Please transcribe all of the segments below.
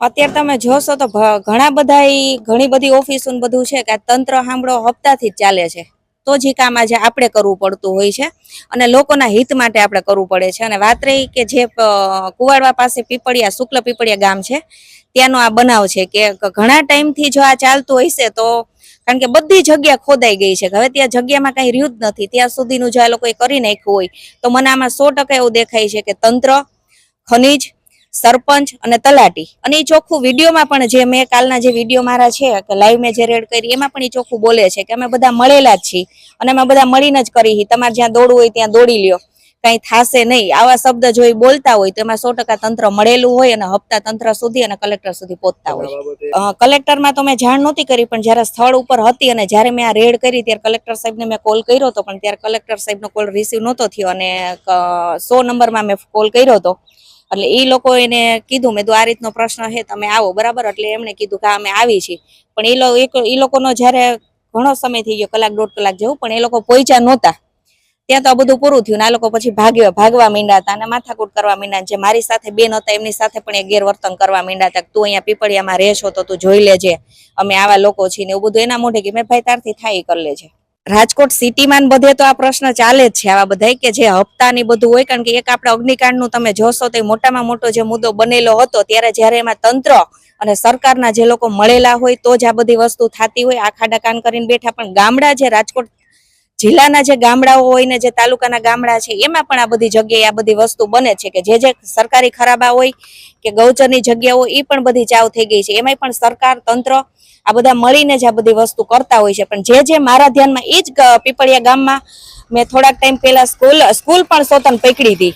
અત્યારે તમે જોશો તો ઘણા બધા ઘણી બધી ઓફિસો બધું છે કે તંત્ર સાંભળો હપ્તાથી જ ચાલે છે. તો જ કામ આજે આપણે કરવું પડતું હોય છે અને લોકોના હિત માટે આપણે કરવું પડે છે. અને વાત રહી કે જે કુવાડવા પાસે પીપળિયા, શુક્લ પીપળિયા ગામ છે, ત્યાંનો આ બનાવ છે કે, ઘણા ટાઈમથી જો આ ચાલતું હશે તો કારણ કે બધી જગ્યા ખોદાઈ ગઈ છે. હવે ત્યાં જગ્યામાં કઈ રહ્યું જ નથી. ત્યાં સુધીનું જો આ લોકોએ કરી નાખ્યું હોય તો મને આમાં સો ટકા એવું દેખાય છે કે તંત્ર, ખનીજ સરપંચ અને તલાટી. અને એ ચોખ્ખું વિડીયોમાં પણ જે મેં કાલના જે વીડિયો મારા છે કે લાઈવ મેં જે રેડ કરી એમાં પણ એ ચોખ્ખું બોલે છે કે અમે બધા મળેલા જ છીએ અને અમે બધા મળીને જ કરી તમારે જ્યાં દોડવું હોય ત્યાં દોડી લ્યો. કઈ થાશે નહીં. આવા શબ્દ જો એ બોલતા હોય તો એમાં સો ટકા તંત્ર મળેલું હોય અને હપ્તા તંત્ર સુધી અને કલેક્ટર સુધી પહોંચતા હોય. કલેક્ટરમાં તો મેં જાણ નહોતી કરી પણ જ્યારે સ્થળ ઉપર હતી અને જ્યારે મેં આ રેડ કરી ત્યારે કલેક્ટર સાહેબને મેં કોલ કર્યો હતો પણ ત્યારે કલેક્ટર સાહેબનો કોલ રિસીવ નહોતો થયો અને સો નંબરમાં મેં કોલ કર્યો હતો. એટલે એ લોકો એને કીધું, મેં તો આ રીતનો પ્રશ્ન છે, તમે આવો. બરાબર? એટલે એમણે કીધું કે અમે આવી છીએ. પણ એ એ લોકોનો જ્યારે ઘણો સમય થઈ ગયો, કલાક, દોઢ કલાક જેવું, પણ એ લોકો પહોંચ્યા નહોતા. ત્યાં તો આ બધું પૂરું થયું ને આ લોકો પછી ભાગ્યા, ભાગવા માંડ્યા હતા અને માથાકૂટ કરવા માંડ્યા જે મારી સાથે બેન હતા એમની સાથે પણ એ ગેરવર્તન કરવા માંડ્યા હતા તું અહીંયા પીપળિયામાં રહેશો તો તું જોઈ લેજે, અમે આવા લોકો છીએ ને એવું બધું. એના મોઢે કે, મેં ભાઈ તારથી થાય કરી લેજે. રાજકોટ સિટીમાં બધે તો આ પ્રશ્ન ચાલે જ છે આવા બધા કે જે હપ્તાની બધું હોય, કારણ કે એક આપણે અગ્નિકાંડનું તમે જોશો તો મોટામાં મોટો જે મુદ્દો બનેલો હતો, ત્યારે જ્યારે એમાં તંત્ર અને સરકારના જે લોકો મળેલા હોય તો જ આ બધી વસ્તુ થતી હોય. આ ખાડા કાન કરીને બેઠા પણ ગામડા જે રાજકોટ જિલ્લાના જે ગામડાઓ હોય ને જે તાલુકાના ગામડા છે, એમાં પણ આ બધી જગ્યાએ આ બધી વસ્તુ બને છે કે જે જે સરકારી ખરાબા હોય કે ગૌચરની જગ્યાઓ એ પણ બધી ચાવ થઈ ગઈ છે. એમાંય પણ સરકાર, તંત્ર આ બધા મળીને જ આ બધી વસ્તુ કરતા હોય છે. પણ જે જે મારા ધ્યાનમાં એ જ પીપળિયા ગામમાં મેં થોડાક ટાઈમ પહેલા સ્કૂલ સ્કૂલ પણ સોતન પકડી હતી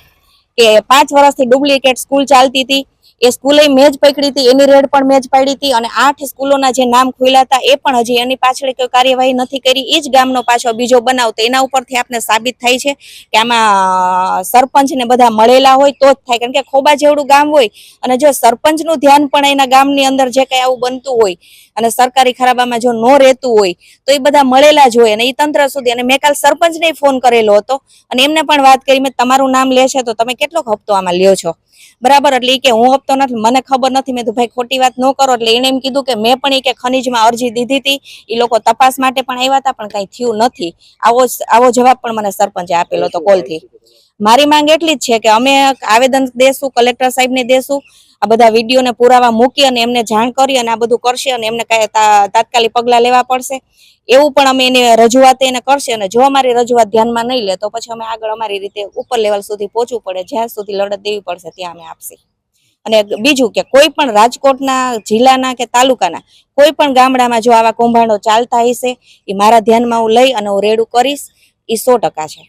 કે પાંચ વર્ષથી ડુપ્લિકેટ સ્કૂલ ચાલતી હતી. એ સ્કૂલે મેં પકડી હતી, એની રેડ પણ મેં પાડી હતી અને આઠ સ્કૂલોના જે નામ ખુલ્યા હતા, એ પણ હજી એની પાછળ કોઈ કાર્યવાહી નથી કરી. એ જ ગામનો પાછો બીજો બનાવ તો એના ઉપરથી આપને સાબિત થાય છે કે આમાં સરપંચ ને બધા મળેલા હોય તો જ થાય. કારણ કે ખોબા જેવડું ગામ હોય અને જો સરપંચનું ધ્યાન પણ એના ગામની અંદર જે કંઈ આવું બનતું હોય અને સરકારી ખરાબામાં જો ન રહેતું હોય, તો એ બધા મળેલા જ હોય અને એ તંત્ર સુધી. અને મેં કાલ સરપંચને ફોન કરેલો હતો અને એમને પણ વાત કરી, મેં તમારું નામ લેશે તો તમે કેટલો હપ્તો આમાં લ્યો છો? બરાબર, એટલે કે હું હપ્તો નથી, મને ખબર નથી. મેં તો ભાઈ ખોટી વાત ન કરો, એટલે એને એમ કીધું કે મેં પણ એ કે ખનીજમાં અરજી દીધી હતી એ લોકો તપાસ માટે પણ આવ્યા હતા પણ કઈ થયું નથી. આવો આવો જવાબ પણ મને સરપંચે આપેલો હતો કોલથી. મારી માંગ એટલી જ છે કે અમે આવેદન દેશું કલેક્ટર સાહેબને દેશું આ બધા વિડીયોને પુરાવા મૂકી અને એમને જાણ કરી અને આ બધું કરશે અને એમને કાંઈ તાત્કાલિક પગલાં લેવા પડશે. એવું પણ અમે એને રજૂઆત એને કરશે અને જો અમારી રજૂઆત ધ્યાનમાં નહીં લે તો પછી અમે આગળ અમારી રીતે ઉપર લેવલ સુધી પહોંચવું પડે. જ્યાં સુધી લડત દેવી પડશે ત્યાં અમે આપશે. અને બીજું કે કોઈ પણ રાજકોટના, જિલ્લાના કે તાલુકાના, કોઈ પણ ગામડામાં જો આવા કૌભાંડો ચાલતા હશે, એ મારા ધ્યાનમાં હું લઈ અને હું રેડું કરીશ. એ સો ટકા છે.